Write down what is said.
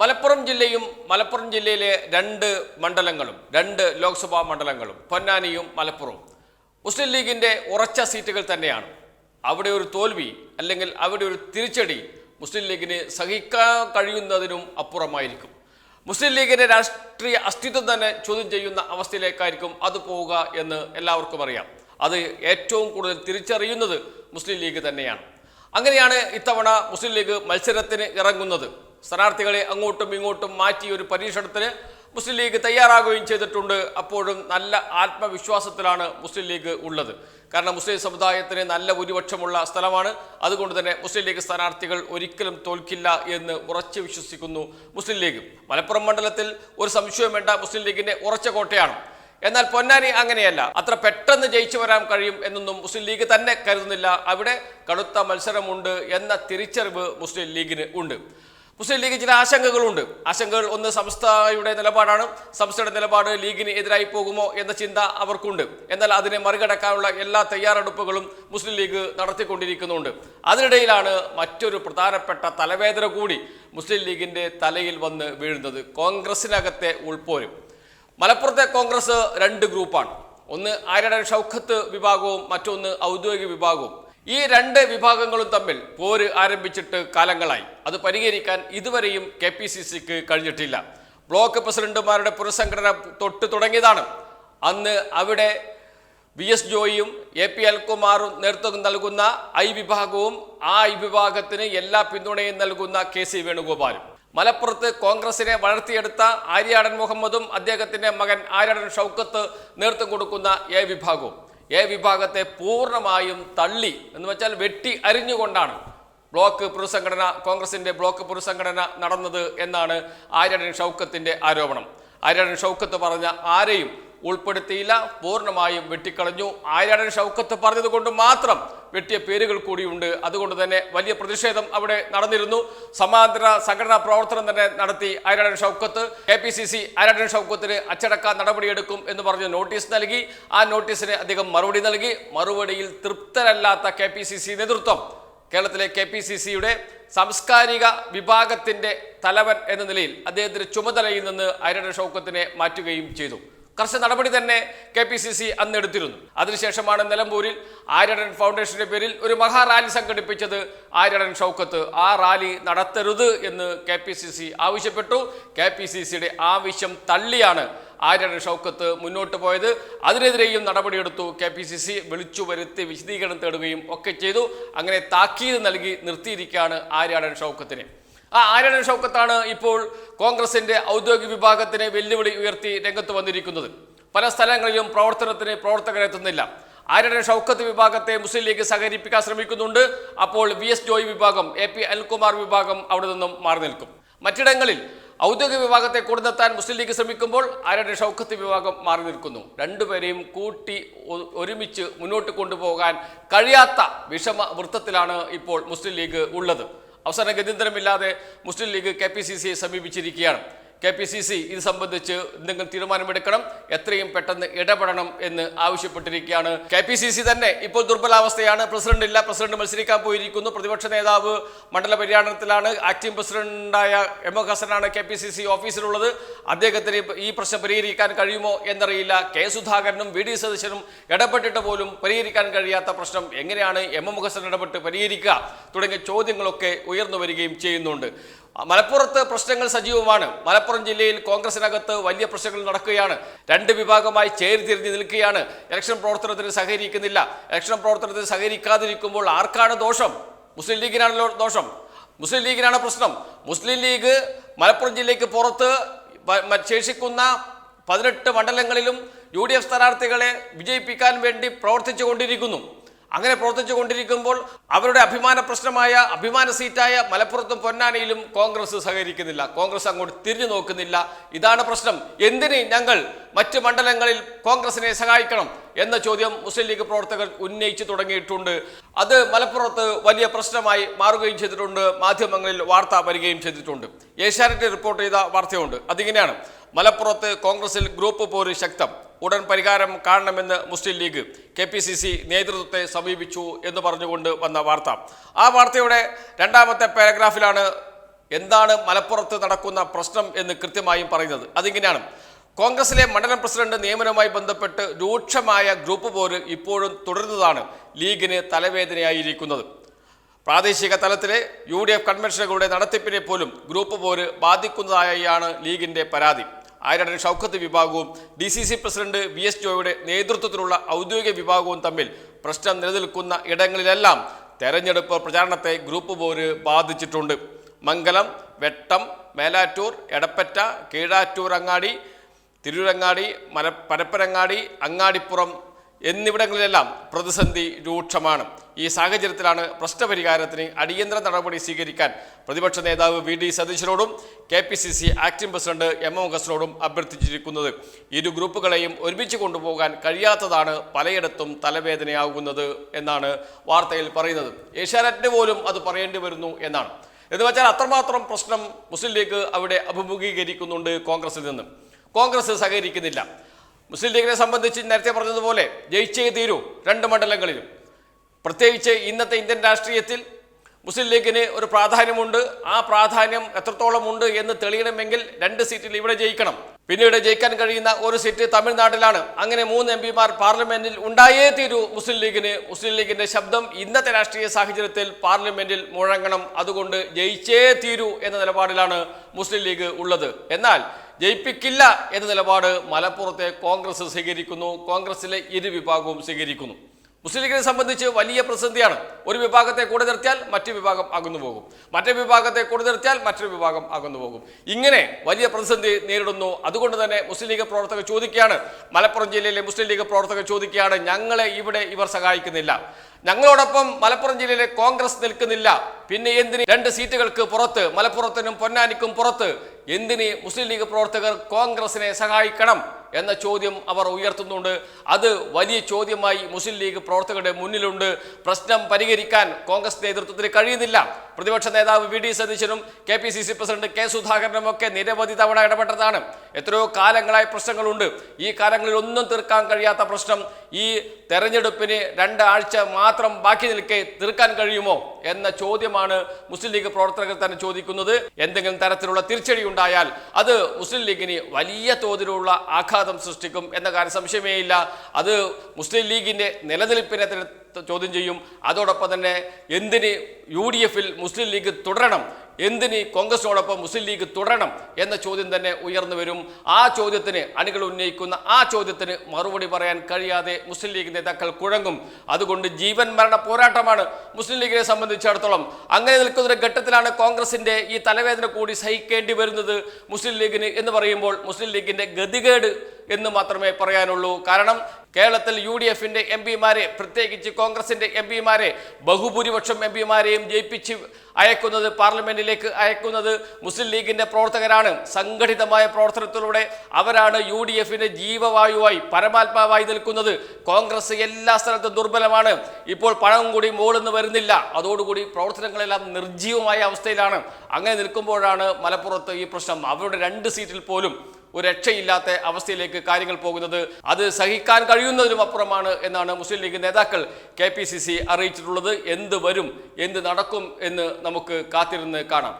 മലപ്പുറം ജില്ലയും മലപ്പുറം ജില്ലയിലെ രണ്ട് മണ്ഡലങ്ങളും രണ്ട് ലോക്സഭാ മണ്ഡലങ്ങളും പൊന്നാനിയും മലപ്പുറവും. മുസ്ലിം ലീഗിന്റെ ഉറച്ച സീറ്റുകൾ തന്നെയാണ്. അവിടെ ഒരു തോൽവി അല്ലെങ്കിൽ അവിടെ ഒരു തിരിച്ചടി മുസ്ലിം ലീഗിന് സഹിക്കാൻ കഴിയുന്നതിനും അപ്പുറമായിരിക്കും. മുസ്ലിം ലീഗിന്റെ രാഷ്ട്രീയ അസ്തിത്വം തന്നെ ചോദ്യം ചെയ്യുന്ന അവസ്ഥയിലേക്കായിരിക്കും അത് പോവുക എന്ന് എല്ലാവർക്കും അറിയാം. അത് ഏറ്റവും കൂടുതൽ തിരിച്ചറിയുന്നത് മുസ്ലിം ലീഗ് തന്നെയാണ്. അങ്ങനെയാണ് ഇത്തവണ മുസ്ലിം ലീഗ് മത്സരത്തിന് ഇറങ്ങുന്നത്. സ്ഥാനാർത്ഥികളെ അങ്ങോട്ടും ഇങ്ങോട്ടും മാറ്റി ഒരു പരീക്ഷണത്തിന് മുസ്ലിം ലീഗ് തയ്യാറാകുകയും ചെയ്തിട്ടുണ്ട്. അപ്പോഴും നല്ല ആത്മവിശ്വാസത്തിലാണ് മുസ്ലിം ലീഗ് ഉള്ളത്. കാരണം മുസ്ലിം സമുദായത്തിന് നല്ല ഭൂരിപക്ഷമുള്ള സ്ഥലമാണ്. അതുകൊണ്ട് തന്നെ മുസ്ലിം ലീഗ് സ്ഥാനാർത്ഥികൾ ഒരിക്കലും തോൽക്കില്ല എന്ന് ഉറച്ചു വിശ്വസിക്കുന്നു മുസ്ലിം ലീഗ്. മലപ്പുറം മണ്ഡലത്തിൽ ഒരു സംശയം വേണ്ട മുസ്ലിം ലീഗിന്റെ ഉറച്ച കോട്ടയാണ്. എന്നാൽ പൊന്നാനി അങ്ങനെയല്ല. അത്ര പെട്ടെന്ന് ജയിച്ചു വരാൻ കഴിയും എന്നൊന്നും മുസ്ലിം ലീഗ് തന്നെ കരുതുന്നില്ല. അവിടെ കടുത്ത മത്സരമുണ്ട് എന്ന തിരിച്ചറിവ് മുസ്ലിം ലീഗിന് ഉണ്ട്. മുസ്ലിം ലീഗ് ചില ആശങ്കകളുണ്ട്. ആശങ്കകൾ ഒന്ന് സംസ്ഥയുടെ നിലപാടാണ്. സംസ്ഥയുടെ നിലപാട് ലീഗിന് എതിരായി പോകുമോ എന്ന ചിന്ത അവർക്കുണ്ട്. എന്നാൽ അതിനെ മറികടക്കാനുള്ള എല്ലാ തയ്യാറെടുപ്പുകളും മുസ്ലിം ലീഗ് നടത്തിക്കൊണ്ടിരിക്കുന്നുണ്ട്. അതിനിടയിലാണ് മറ്റൊരു പ്രധാനപ്പെട്ട തലവേദന കൂടി മുസ്ലിം ലീഗിന്റെ തലയിൽ വന്ന് വീഴുന്നത്. കോൺഗ്രസിനകത്തെ ഉൾപ്പോരും മലപ്പുറത്തെ കോൺഗ്രസ് രണ്ട് ഗ്രൂപ്പാണ്. ഒന്ന് ആര്യടൻ ഷൗഖത്ത് വിഭാഗവും മറ്റൊന്ന് ഔദ്യോഗിക വിഭാഗവും. ഈ രണ്ട് വിഭാഗങ്ങളും തമ്മിൽ പോര് ആരംഭിച്ചിട്ട് കാലങ്ങളായി. അത് പരിഹരിക്കാൻ ഇതുവരെയും കെ പി സി സിക്ക് കഴിഞ്ഞിട്ടില്ല. ബ്ലോക്ക് പ്രസിഡന്റുമാരുടെ പുനഃസംഘടന തൊട്ട് തുടങ്ങിയതാണ്. അന്ന് അവിടെ വി എസ് ജോയിയും എ പി അൽകുമാറും നേതൃത്വം നൽകുന്ന ഐ വിഭാഗവും ആ ഐ വിഭാഗത്തിന് എല്ലാ പിന്തുണയും നൽകുന്ന കെ സി വേണുഗോപാലും. മലപ്പുറത്ത് കോൺഗ്രസിനെ വളർത്തിയെടുത്ത ആര്യാടൻ മുഹമ്മദും അദ്ദേഹത്തിന്റെ മകൻ ആര്യാടൻ ഷൗക്കത്ത് നേതൃത്വം കൊടുക്കുന്ന എ വിഭാഗവും. എ വിഭാഗത്തെ പൂർണമായും തള്ളി എന്ന് വെച്ചാൽ വെട്ടി അരിഞ്ഞുകൊണ്ടാണ് ബ്ലോക്ക് പുനഃസംഘടന കോൺഗ്രസിന്റെ ബ്ലോക്ക് പുനഃസംഘടന നടന്നത് എന്നാണ് ആര്യടൻ ഷൗക്കത്തിന്റെ ആരോപണം. ആര്യടൻ ഷൗക്കത്ത് പറഞ്ഞ ആരെയും ഉൾപ്പെടുത്തിയില്ല. പൂർണമായും വെട്ടിക്കളഞ്ഞു. ആര്യാടൻ ഷൗക്കത്ത് പറഞ്ഞത് കൊണ്ട് മാത്രം വെട്ടിയ പേരുകൾ കൂടിയുണ്ട്. അതുകൊണ്ട് തന്നെ വലിയ പ്രതിഷേധം അവിടെ നടന്നിരുന്നു. സമാന്തര സംഘടനാ പ്രവർത്തനം തന്നെ നടത്തി Aryadan Shoukath. K P C C Aryadan ഷൗക്കത്തിന് അച്ചടക്ക നടപടിയെടുക്കും എന്ന് പറഞ്ഞ് നോട്ടീസ് നൽകി. ആ നോട്ടീസിന് അദ്ദേഹം മറുപടി നൽകി. മറുപടിയിൽ തൃപ്തരല്ലാത്ത കെ പി സി സി നേതൃത്വം കേരളത്തിലെ കെ പി സി സിയുടെ സാംസ്കാരിക വിഭാഗത്തിന്റെ തലവൻ എന്ന നിലയിൽ അദ്ദേഹത്തിന്റെ ചുമതലയിൽ നിന്ന് ആര്യാടൻ ഷൗക്കത്തിനെ മാറ്റുകയും ചെയ്തു. കർശന നടപടി തന്നെ കെ പി സി സി അന്ന് എടുത്തിരുന്നു. അതിനുശേഷമാണ് നിലമ്പൂരിൽ ആര്യടൻ ഫൗണ്ടേഷന്റെ പേരിൽ ഒരു മഹാറാലി സംഘടിപ്പിച്ചത് ആര്യടൻ ഷൗക്കത്ത്. ആ റാലി നടത്തരുത് എന്ന് കെ പി സി സി ആവശ്യപ്പെട്ടു. കെ പി സി സിയുടെ ആവശ്യം തള്ളിയാണ് ആര്യടൻ ഷൗക്കത്ത് മുന്നോട്ട് പോയത്. അതിനെതിരെയും നടപടിയെടുത്തു കെ പി സി സി. വിളിച്ചു വരുത്തി വിശദീകരണം തേടുകയും ഒക്കെ ചെയ്തു. അങ്ങനെ താക്കീത് നൽകി നിർത്തിയിരിക്കുകയാണ് ആര്യാടൻ ഷൗക്കത്തിനെ. ആ ആരണ ഷൗക്കത്താണ് ഇപ്പോൾ കോൺഗ്രസിന്റെ ഔദ്യോഗിക വിഭാഗത്തിന് വെല്ലുവിളി ഉയർത്തി രംഗത്ത് വന്നിരിക്കുന്നത്. പല സ്ഥലങ്ങളിലും പ്രവർത്തനത്തിന് പ്രവർത്തകരെത്തുന്നില്ല ആരണ ഷൗക്കത്ത് വിഭാഗത്തെ മുസ്ലിം ലീഗ് സഹകരിപ്പിക്കാൻ ശ്രമിക്കുന്നുണ്ട്. അപ്പോൾ വി എസ് ജോയ് വിഭാഗം എ പി അനിൽകുമാർ വിഭാഗം അവിടെ നിന്നും മാറി നിൽക്കും. മറ്റിടങ്ങളിൽ ഔദ്യോഗിക വിഭാഗത്തെ കൊടുന്നെത്താൻ മുസ്ലിം ലീഗ് ശ്രമിക്കുമ്പോൾ ആരുടെ ഷൗക്കത്ത് വിഭാഗം മാറി നിൽക്കുന്നു. രണ്ടുപേരെയും കൂട്ടി ഒരുമിച്ച് മുന്നോട്ട് കൊണ്ടുപോകാൻ കഴിയാത്ത വിഷമ വൃത്തത്തിലാണ് ഇപ്പോൾ മുസ്ലിം ലീഗ് ഉള്ളത്. അവസാന ഗത്യന്തരമില്ലാതെ Muslim league K P C സിയെ സമീപിച്ചിരിക്കുകയാണ്. കെ പി സി സി ഇത് സംബന്ധിച്ച് എന്തെങ്കിലും തീരുമാനമെടുക്കണം? എത്രയും പെട്ടെന്ന് ഇടപെടണം എന്ന് ആവശ്യപ്പെട്ടിരിക്കുകയാണ്. കെ പി സി സി തന്നെ ഇപ്പോൾ ദുർബലാവസ്ഥയാണ്. പ്രസിഡന്റ് ഇല്ല. പ്രസിഡന്റ് മത്സരിക്കാൻ പോയിരിക്കുന്നു. പ്രതിപക്ഷ നേതാവ് മണ്ഡല പര്യടനത്തിലാണ് ആക്ടിംഗ് പ്രസിഡന്റായ എം ഒ ഹസനാണ് കെ പി സി സി ഓഫീസിലുള്ളത്. അദ്ദേഹത്തിന് ഈ പ്രശ്നം പരിഹരിക്കാൻ കഴിയുമോ എന്നറിയില്ല. കെ സുധാകരനും വി ഡി സതീശനും ഇടപെട്ടിട്ട് പോലും പരിഹരിക്കാൻ കഴിയാത്ത പ്രശ്നം എങ്ങനെയാണ് എം എം ഹസൻ ഇടപെട്ട് പരിഹരിക്കുക? തുടങ്ങിയ ചോദ്യങ്ങളൊക്കെ ഉയർന്നു വരികയും ചെയ്യുന്നുണ്ട്. മലപ്പുറത്ത് പ്രശ്നങ്ങൾ സജീവമാണ്. മലപ്പുറം ജില്ലയിൽ കോൺഗ്രസിനകത്ത് വലിയ പ്രശ്നങ്ങൾ നടക്കുകയാണ്. രണ്ട് വിഭാഗമായി ചേരിതിരിഞ്ഞ് നിൽക്കുകയാണ്. ഇലക്ഷൻ പ്രവർത്തനത്തിന് സഹകരിക്കുന്നില്ല. ഇലക്ഷൻ പ്രവർത്തനത്തിന് സഹകരിക്കാതിരിക്കുമ്പോൾ ആർക്കാണ് ദോഷം? മുസ്ലിം ലീഗിനാണല്ലോ ദോഷം. മുസ്ലിം ലീഗിനാണ് പ്രശ്നം. മുസ്ലിം ലീഗ് മലപ്പുറം ജില്ലയ്ക്ക് പുറത്ത് ശേഷിക്കുന്ന പതിനെട്ട് മണ്ഡലങ്ങളിലും യു ഡി എഫ് സ്ഥാനാർത്ഥികളെ വിജയിപ്പിക്കാൻ വേണ്ടി പ്രവർത്തിച്ചു കൊണ്ടിരിക്കുന്നു അങ്ങനെ പ്രവർത്തിച്ചു കൊണ്ടിരിക്കുമ്പോൾ അവരുടെ അഭിമാന പ്രശ്നമായ അഭിമാന സീറ്റായ മലപ്പുറത്തും പൊന്നാനിയിലും കോൺഗ്രസ് സഹകരിക്കുന്നില്ല. കോൺഗ്രസ് അങ്ങോട്ട് തിരിഞ്ഞു നോക്കുന്നില്ല. ഇതാണ് പ്രശ്നം. എന്തിന് ഞങ്ങൾ മറ്റ് മണ്ഡലങ്ങളിൽ കോൺഗ്രസിനെ സഹായിക്കണം എന്ന ചോദ്യം മുസ്ലിം ലീഗ് പ്രവർത്തകർ ഉന്നയിച്ചു തുടങ്ങിയിട്ടുണ്ട്. അത് മലപ്പുറത്ത് വലിയ പ്രശ്നമായി മാറുകയും ചെയ്തിട്ടുണ്ട്. മാധ്യമങ്ങളിൽ വാർത്ത വരികയും ചെയ്തിട്ടുണ്ട്. ഏഷ്യാനെറ്റ് റിപ്പോർട്ട് ചെയ്ത വാർത്തയുണ്ട്. അതിങ്ങനെയാണ്. മലപ്പുറത്ത് കോൺഗ്രസിൽ ഗ്രൂപ്പ് പോര് ശക്തം. ഉടൻ പരിഹാരം കാണണമെന്ന് Muslim league K P C C നേതൃത്വത്തെ സമീപിച്ചു എന്ന് പറഞ്ഞുകൊണ്ട് വന്ന വാർത്ത. ആ വാർത്തയുടെ രണ്ടാമത്തെ പാരഗ്രാഫിലാണ് എന്താണ് മലപ്പുറത്ത് നടക്കുന്ന പ്രശ്നം എന്ന് കൃത്യമായും പറയുന്നത്. അതിങ്ങനെയാണ്. കോൺഗ്രസിലെ മണ്ഡലം പ്രസിഡന്റ് നിയമനവുമായി ബന്ധപ്പെട്ട് രൂക്ഷമായ ഗ്രൂപ്പ് പോര് ഇപ്പോഴും തുടരുന്നതാണ് ലീഗിന് തലവേദനയായിരിക്കുന്നത്. പ്രാദേശിക തലത്തിലെ യു ഡി എഫ് കൺവെൻഷനുകളുടെ നടത്തിപ്പിനെ പോലും ഗ്രൂപ്പ് പോര് ബാധിക്കുന്നതായാണ് ലീഗിന്റെ പരാതി. ആയിരടൻ ഷൗക്കത്ത് വിഭാഗവും D C C president V S ജോയുടെ നേതൃത്വത്തിലുള്ള ഔദ്യോഗിക വിഭാഗവും തമ്മിൽ പ്രശ്നം നിലനിൽക്കുന്ന ഇടങ്ങളിലെല്ലാം തെരഞ്ഞെടുപ്പ് പ്രചാരണത്തെ ഗ്രൂപ്പ് പോര് ബാധിച്ചിട്ടുണ്ട്. മംഗലം വെട്ടം മേലാറ്റൂർ എടപ്പറ്റ കീഴാറ്റൂർ അങ്ങാടി തിരൂരങ്ങാടി മല പരപ്പരങ്ങാടി അങ്ങാടിപ്പുറം എന്നിവിടങ്ങളിലെല്ലാം പ്രതിസന്ധി രൂക്ഷമാണ്. ഈ സാഹചര്യത്തിലാണ് പ്രശ്നപരിഹാരത്തിന് അടിയന്തര നടപടി സ്വീകരിക്കാൻ പ്രതിപക്ഷ നേതാവ് V D സതീശനോടും K P C C acting president M M ഹസനോടും അഭ്യർത്ഥിച്ചിരിക്കുന്നത്. ഇരു ഗ്രൂപ്പുകളെയും ഒരുമിച്ച് കൊണ്ടുപോകാൻ കഴിയാത്തതാണ് പലയിടത്തും തലവേദനയാകുന്നത് എന്നാണ് വാർത്തയിൽ പറയുന്നത്. ഏഷ്യാനെറ്റിന് പോലും അത് പറയേണ്ടി വരുന്നു എന്നാണ്. എന്ന് വെച്ചാൽ അത്രമാത്രം പ്രശ്നം മുസ്ലിം ലീഗ് അവിടെ അഭിമുഖീകരിക്കുന്നുണ്ട് കോൺഗ്രസിൽ നിന്ന്. കോൺഗ്രസ് സഹകരിക്കുന്നില്ല. മുസ്ലിം ലീഗിനെ സംബന്ധിച്ച് നേരത്തെ പറഞ്ഞതുപോലെ ജയിച്ചേ തീരൂ രണ്ട് മണ്ഡലങ്ങളിലും. പ്രത്യേകിച്ച് ഇന്നത്തെ ഇന്ത്യൻ രാഷ്ട്രീയത്തിൽ മുസ്ലിം ലീഗിന് ഒരു പ്രാധാന്യമുണ്ട്. ആ പ്രാധാന്യം എത്രത്തോളം ഉണ്ട് എന്ന് തെളിയണമെങ്കിൽ രണ്ട് സീറ്റിൽ ഇവിടെ ജയിക്കണം. പിന്നീട് ജയിക്കാൻ കഴിയുന്ന ഒരു സീറ്റ് തമിഴ്നാട്ടിലാണ്. അങ്ങനെ മൂന്ന് എം പിമാർ പാർലമെന്റിൽ ഉണ്ടായേ തീരൂ മുസ്ലിം ലീഗിന്. മുസ്ലിം ലീഗിന്റെ ശബ്ദം ഇന്നത്തെ രാഷ്ട്രീയ സാഹചര്യത്തിൽ പാർലമെന്റിൽ മുഴങ്ങണം. അതുകൊണ്ട് ജയിച്ചേ തീരൂ എന്ന നിലപാടിലാണ് മുസ്ലിം ലീഗ് ഉള്ളത്. എന്നാൽ ജയിപ്പിക്കില്ല എന്ന നിലപാട് മലപ്പുറത്തെ കോൺഗ്രസ് സ്വീകരിക്കുന്നു. കോൺഗ്രസിലെ ഇരു വിഭാഗവും സ്വീകരിക്കുന്നു. മുസ്ലിം ലീഗിനെ സംബന്ധിച്ച് വലിയ പ്രതിസന്ധിയാണ്. ഒരു വിഭാഗത്തെ കൂടെ നിർത്തിയാൽ മറ്റു വിഭാഗം അകന്നു പോകും. മറ്റേ വിഭാഗത്തെ കൂടെ നിർത്തിയാൽ മറ്റൊരു വിഭാഗം അകന്നു പോകും. ഇങ്ങനെ വലിയ പ്രതിസന്ധി നേരിടുന്നു. അതുകൊണ്ട് തന്നെ മുസ്ലിം ലീഗ് പ്രവർത്തകർ ചോദിക്കുകയാണ്. മലപ്പുറം ജില്ലയിലെ മുസ്ലിം ലീഗ് പ്രവർത്തകർ ചോദിക്കുകയാണ് ഞങ്ങളെ ഇവിടെ ഇവർ സഹായിക്കുന്നില്ല. ഞങ്ങളോടൊപ്പം മലപ്പുറം ജില്ലയിലെ കോൺഗ്രസ് നിൽക്കുന്നില്ല. പിന്നെ എന്തിന്? രണ്ട് സീറ്റുകൾക്ക് പുറത്ത് മലപ്പുറത്തിനും പൊന്നാനിക്കും പുറത്ത് എന്തിന് മുസ്ലിം ലീഗ് പ്രവർത്തകർ കോൺഗ്രസിനെ സഹായിക്കണം എന്ന ചോദ്യം അവർ ഉയർത്തുന്നുണ്ട്. അത് വലിയ ചോദ്യമായി മുസ്ലിം ലീഗ് പ്രവർത്തകരുടെ മുന്നിലുണ്ട്. പ്രശ്നം പരിഹരിക്കാൻ കോൺഗ്രസ് നേതൃത്വത്തിന് കഴിയുന്നില്ല. പ്രതിപക്ഷ നേതാവ് വി ഡി സതീശനും K P C C president K സുധാകരനും ഒക്കെ നിരവധി തവണ ഇടപെട്ടതാണ്. എത്രയോ കാലങ്ങളായി പ്രശ്നങ്ങളുണ്ട്. ഈ കാലങ്ങളിൽ ഒന്നും തീർക്കാൻ കഴിയാത്ത പ്രശ്നം ഈ തെരഞ്ഞെടുപ്പിന് രണ്ടാഴ്ച മാത്രം ബാക്കി നിൽക്കെ തീർക്കാൻ കഴിയുമോ എന്ന ചോദ്യമാണ് മുസ്ലിം ലീഗ് പ്രവർത്തകർ തന്നെ ചോദിക്കുന്നത്. എന്തെങ്കിലും തരത്തിലുള്ള തിരിച്ചടി ഉണ്ടായാൽ അത് മുസ്ലിം ലീഗിന് വലിയ തോതിലുള്ള ആഘാതം സൃഷ്ടിക്കും എന്ന കാര്യം സംശയമേ ഇല്ല. അത് മുസ്ലിം ലീഗിന്റെ നിലനിൽപ്പിനെ ചോദ്യം ചെയ്യും. അതോടൊപ്പം തന്നെ എന്തിന് യു ഡി എഫിൽ മുസ്ലിം ലീഗ് തുടരണം എന്തിന് ഈ കോൺഗ്രസിനോടൊപ്പം മുസ്ലിം ലീഗ് തുടരണം എന്ന ചോദ്യം തന്നെ ഉയർന്നു വരും. ആ ചോദ്യത്തിന് അണികൾ ഉന്നയിക്കുന്ന ആ ചോദ്യത്തിന് മറുപടി പറയാൻ കഴിയാതെ മുസ്ലിം ലീഗ് നേതാക്കൾ കുഴങ്ങും. അതുകൊണ്ട് ജീവൻ മരണ പോരാട്ടമാണ് മുസ്ലിം ലീഗിനെ സംബന്ധിച്ചിടത്തോളം. അങ്ങനെ നിൽക്കുന്ന ഒരു ഘട്ടത്തിലാണ് കോൺഗ്രസിന്റെ ഈ തലവേദന കൂടി സഹിക്കേണ്ടി വരുന്നത് മുസ്ലിം ലീഗിന് എന്ന് പറയുമ്പോൾ മുസ്ലിം ലീഗിന്റെ ഗതികേട് എന്ന് മാത്രമേ പറയാനുള്ളൂ. കാരണം കേരളത്തിൽ യു ഡി എഫിന്റെ എം പിമാരെ പ്രത്യേകിച്ച് കോൺഗ്രസിന്റെ എം പിമാരെ ബഹുഭൂരിപക്ഷം എം പിമാരെയും ജയിപ്പിച്ച് അയക്കുന്നത് പാർലമെന്റിലേക്ക് അയക്കുന്നത് മുസ്ലിം ലീഗിന്റെ പ്രവർത്തകരാണ്. സംഘടിതമായ പ്രവർത്തനത്തിലൂടെ അവരാണ് യു ഡി എഫിന്റെ ജീവവായുവായി പരമാത്മാവായി നിൽക്കുന്നത്. കോൺഗ്രസ് എല്ലാ സ്ഥലത്തും ദുർബലമാണ്. ഇപ്പോൾ പണം കൂടി മോളുന്ന് വരുന്നില്ല. അതോടുകൂടി പ്രവർത്തനങ്ങളെല്ലാം നിർജീവമായ അവസ്ഥയിലാണ്. അങ്ങനെ നിൽക്കുമ്പോഴാണ് മലപ്പുറത്ത് ഈ പ്രശ്നം. അവരുടെ രണ്ട് സീറ്റിൽ പോലും ഒരു രക്ഷയില്ലാത്ത അവസ്ഥയിലേക്ക് കാര്യങ്ങൾ പോകുന്നത് അത് സഹിക്കാൻ കഴിയുന്നതിനും അപ്പുറമാണ് എന്നാണ് മുസ്ലിം ലീഗ് നേതാക്കൾ കെ പി സി സി അറിയിച്ചിട്ടുള്ളത്. എന്ത് വരും എന്ത് നടക്കും എന്ന് നമുക്ക് കാത്തിരുന്ന് കാണാം.